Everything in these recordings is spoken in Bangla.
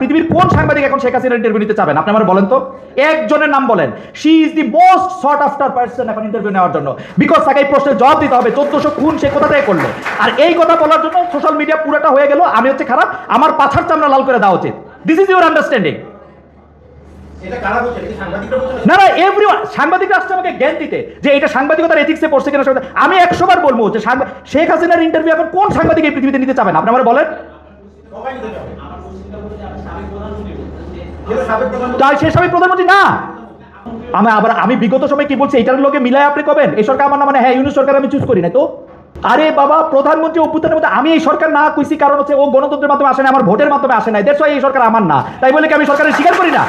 পৃথিবীর কোন সাংবাদিক এখন শেখ হাসিনার ইন্টারভিউ নিতে চাবেন? আপনি আমার বলেন তো। একজনের নাম বলেন। She is the most sought after person এখন ইন্টারভিউ নেওয়ার জন্য। বিকজ তাকে এই প্রশ্নের জবাব দিতে হবে চোদ্দশো খুন সে কোথা থেকে করল? আর এই কথা বলার জন্য সোশ্যাল মিডিয়া পুরোটা হয়ে গেল আমি হচ্ছে খারাপ আমার পাছার চামড়া লাল করে দেওয়া উচিত। দিস ইজ ইউর আন্ডারস্ট্যান্ডিং না না এভরিওয়ান সাংবাদিকরা আসছে আমাকে জ্ঞান দিতে যে এটা সাংবাদিকতার এথিক্সে পড়ছে কিনা আমি একশো বার বলব যে শেখ হাসিনার ইন্টারভিউ এখন কোন সাংবাদিক এই পৃথিবীতে নিতে চাবেন? আপনি আমার বলেন। তাই সে সাবেক প্রধানমন্ত্রী না? আমি আবার আমি বিগত সময় কি বলছি এটার লোকে মিলায় আপনি কবেন? এই সরকার আমার না মানে হ্যাঁ ইউনিট সরকার আমি চুজ করি না তো? আরে বাবা প্রধানমন্ত্রী অভ্যুত্থানের মধ্যে আমি এই সরকার না কইছি কারণ হচ্ছে ও গণতন্ত্রের মাধ্যমে আসে না আমার ভোটের মাধ্যমে আসে না দেড়শো এই সরকার আমার না। তাই বলে কি আমি সরকারের স্বীকার করি না?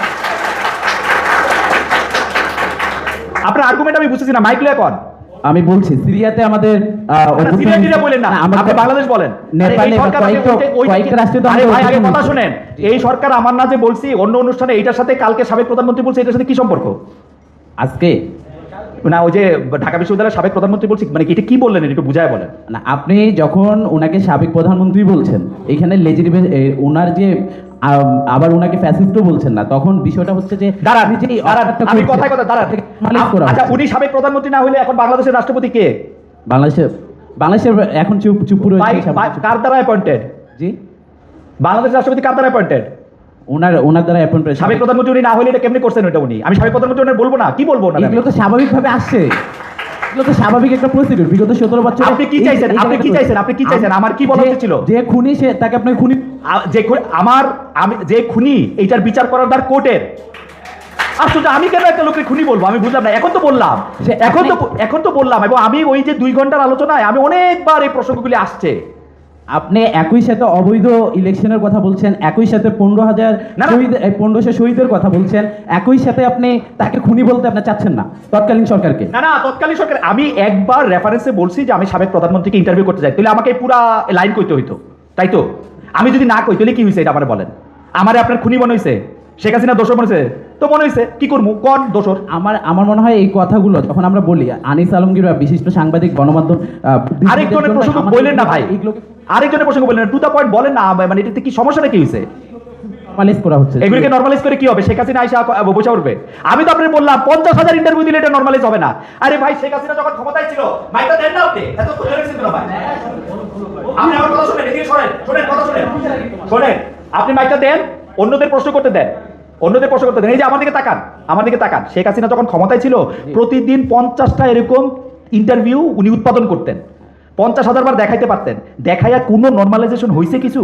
আপনার আর্গুমেন্ট আমি বুঝতেছি না মাইক এখন আমি বলছি সিরিয়াতে আমাদের বলেন না আপনি বাংলাদেশ বলেন। নেপালে এই সরকার কয়েকটা- ওইটা- ওই- কয়েকটা রাষ্ট্রে তো ভাই আগে কথা শুনেন। এই সরকার আমার না যে বলছি অন্য অনুষ্ঠানে এইটার সাথে কালকে সাবেক প্রধানমন্ত্রী বলছে এটার সাথে কি সম্পর্ক? আজকে? না ওই যে ঢাকা বিশ্ববিদ্যালয়ের সাবেক প্রধানমন্ত্রী বলছি মানে এটা কি বললেন একটু বুঝায় বলেন। না আপনি যখন ওনাকে সাবেক প্রধানমন্ত্রী বলছেন এখানে লেজিটিমেট ওনার যে আবার ওনাকে ফ্যাসিস্টও বলছেন না। তখন বিষয়টা হচ্ছে যে দাঁড়ান আপনি যে আমি কথায় কথা করা আচ্ছা উনি সাবেক প্রধানমন্ত্রী না হলে এখন বাংলাদেশের রাষ্ট্রপতি কে? বাংলাদেশে বাংলাদেশের এখন চুপ চুপ রয়েছে কার দ্বারা অ্যাপয়েন্টেড জি? বাংলাদেশের রাষ্ট্রপতি কার দ্বারা অ্যাপয়েন্টেড ওনার ওনার দ্বারা অ্যাপয়েন্ট সাবেক প্রধানমন্ত্রী উনি না হলে এটা কেমনি করছেন এটা উনি? আমি সাবেক প্রধানমন্ত্রী বলব না কি বলব না এগুলো তো স্বাভাবিকভাবে আসছে। এগুলো তো স্বাভাবিক একটা প্রসিডিউর বিগত সতেরো বছর আপনি কি চাইছেন? আপনি কি চাইছেন? আপনি কি চাইছেন? আমার কি বলা ছিল? যে খুনি সে তাকে আপনি খুনি যে আমার আমি যে খুনি এইটার বিচার করার দ্বার কোর্টের আসলে আমি কেন একটা লোকের খুনি বলব আমি বুঝলাম না এখন তো বললাম এখন তো এখন তো বললাম এবং আমি ওই যে দুই ঘণ্টার আলোচনায় আমি অনেকবার এই প্রসঙ্গগুলি আসছে আপনি একই সাথে অবৈধ ইলেকশনের কথা বলছেন একই সাথে পনেরো হাজার। শহীদ পনেরোশো শহীদের কথা বলছেন একই সাথে আপনি তাকে খুনি বলতে আপনি চাচ্ছেন না তৎকালীন সরকারকে। না না তৎকালীন সরকার আমি একবার রেফারেন্সে বলছি যে আমি সাবেক প্রধানমন্ত্রীকে ইন্টারভিউ করতে চাই তাহলে আমাকে পুরা লাইন কইতে হইতো তাই তো? আমি যদি না কই তাহলে কি হয়েছে এটা আমার বলেন। আমারে আপনার খুনি মনে হয়েছে শেখ হাসিনা দোষর মনে হয়েছে তো মনে হয়েছে কি করব কোন দোষর? আমার আমার মনে হয় এই কথাগুলো যখন আমরা বলি আনিস আলমগীর বিশিষ্ট সাংবাদিক গণমাধ্যম আরেকজনের প্রসঙ্গ বললেন না ভাই। এগুলোকে আরেকজনের প্রসঙ্গ বললেন টু দা পয়েন্ট বলেন না মানে এটাতে কি সমস্যাটা কি হয়েছে নর্মালাইজ করা হচ্ছে। এগুলোকে নর্মালাইজ করে কি হবে? শেখ হাসিনা আইসা বসে উঠবে। আমি তো আপনাকে বললাম পঞ্চাশ হাজার ইন্টারভিউ দিলে এটা নর্মালাইজ হবে না। আরে ভাই শেখ হাসিনা যখন ক্ষমতায় ছিল মাইকটা দেন না আপনি এত খুলে রেখেছেন কেন ভাই। আপনি আমার কথা শুনেন এদিকে শোনেন শোনেন কথা শুনেন। শোনেন আপনি মাইকটা দেন অন্যদের প্রশ্ন করতে দেন। অন্যদের প্রশ্ন করতে দেন। এই যে আমার দিকে তাকান আমার দিকে তাকান। শেখ হাসিনা যখন ক্ষমতায় ছিল প্রতিদিন পঞ্চাশটা এরকম ইন্টারভিউ উনি উৎপাদন করতেন। পঞ্চাশ হাজার বার দেখাইতে পারতেন। দেখাইয়া কোনো নর্মালাইজেশন হয়েছে কিছু?